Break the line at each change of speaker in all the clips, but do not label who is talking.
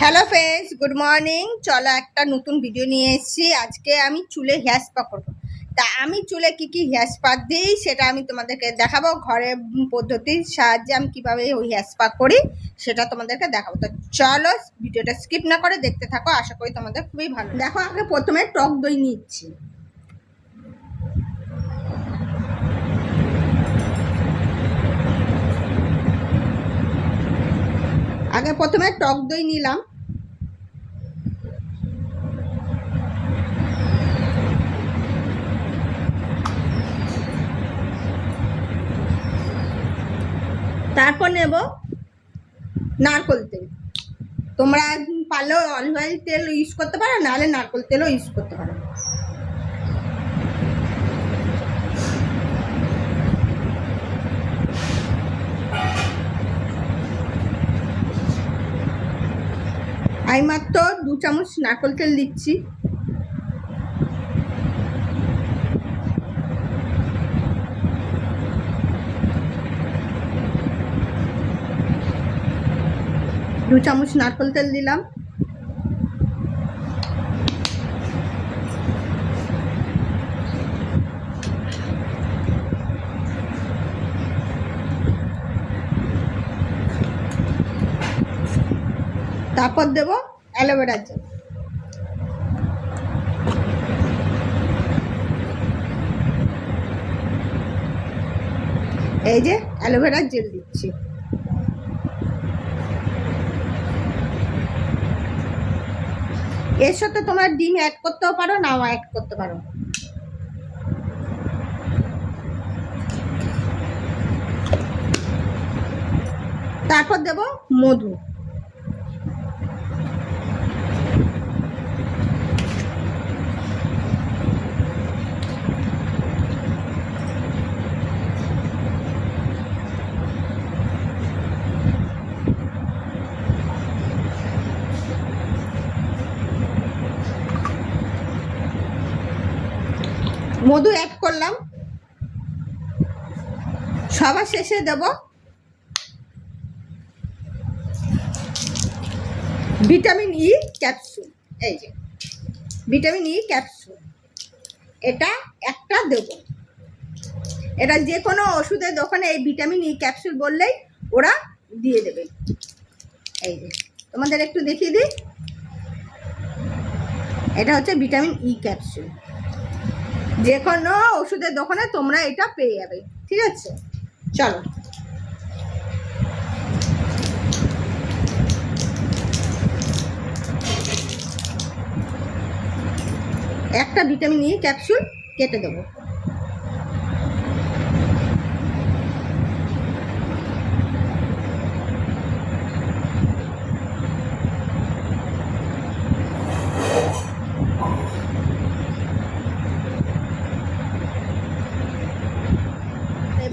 Hello friends good morning চলো একটা নতুন ভিডিও নিয়ে এসেছি। আজকে আমি চুলে হেয়ার স্পা করব। তা আমি চুলে কি কি হেয়ার স্পা দিই সেটা আমি তোমাদেরকে দেখাবো। ঘরের পদ্ধতির সাহায্যে আমি কীভাবে ওই হেয়ার স্পা করি সেটা তোমাদেরকে দেখাবো। তো চলো ভিডিওটা স্কিপ না করে দেখতে থাকো। আশা করি তোমাদের খুবই ভালো দেখো, আগে প্রথমে টক দই নিচ্ছি। আগে প্রথমে টক দই নিলাম। তারপর নেব নারকোল তেল। তোমরা পারলেও অলিভ অয়েল তেল ইউজ করতে পারো, নাহলে নারকোল তেলও ইউজ করতে পারো। আমি মাত্র দু চামচ নারকোল তেল দিচ্ছি। দু চামচ নারকোল তেল দিলাম। তারপর দেব অ্যালোভেরার জেল। এই যে অ্যালোভেরার জেল দিচ্ছি। এর সাথে তোমরা ডিম অ্যাড করতেও পারো, নাও অ্যাড করতে পারো। তারপর দেব মধু। মধু অ্যাড করলাম। সবার শেষে দেব। ভিটামিন ই ক্যাপসুল এই যে, ভিটামিন ই ক্যাপসুল এটা একটা দেব। এটা যে কোনো ওষুধের দোকানে এই ভিটামিন ই ক্যাপসুল বললেই ওরা দিয়ে দেবে। এই যে, তোমাদের একটু দেখিয়ে দিই। এটা হচ্ছে ভিটামিন ই ক্যাপসুল যে কোনো ওষুধের দোকানে তোমরা এটা পেয়ে যাবে, ঠিক আছে? চলো। একটা ভিটামিন ই ক্যাপসুল কেটে দেবো।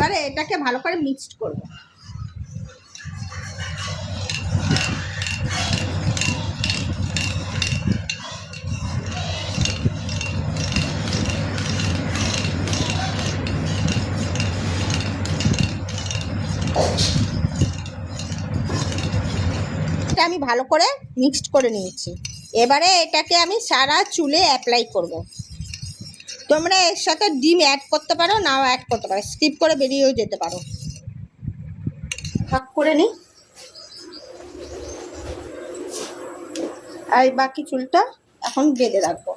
এবারে এটাকে ভালো করে মিক্সড করব। এটা আমি ভালো করে মিক্সড করে নিয়েছি। এবারে এটাকে আমি সারা চুলে অ্যাপ্লাই করব। তোমরা এর সাথে ডিম অ্যাড করতে পারো, নাও অ্যাড করতে পারো। স্কিপ করে বেরিয়েও যেতে পারো। ভাগ করে নি। আর বাকি চুলটা এখন বেঁধে রাখব।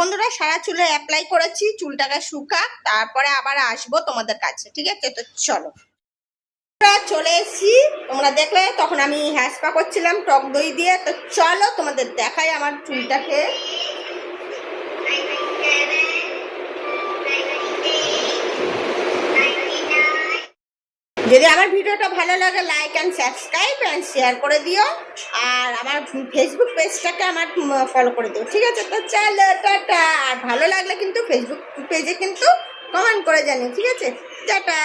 বন্ধুরা, সারা চুলে অ্যাপ্লাই করেছি, চুলটাকে শুকা তারপরে আবার আসব তোমাদের কাছে, ঠিক আছে? তো চলো। চলে এসেছি, তোমরা দেখলে তখন আমি হ্যাঁ করছিলাম, টক দই দিয়ে। তো চলো তোমাদের দেখাই আমার চুলটাকে। যদি আমার ভিডিওটা ভালো লাগে like and subscribe and share করে দিও। আর আমার ফেসবুক পেজটাকে আমার ফলো করে দিও। ঠিক আছে? তো চলো, টাটা। আর ভালো লাগলে কিন্তু ফেসবুক পেজে কিন্তু কমেন্ট করে জানি ঠিক আছে? টাটা!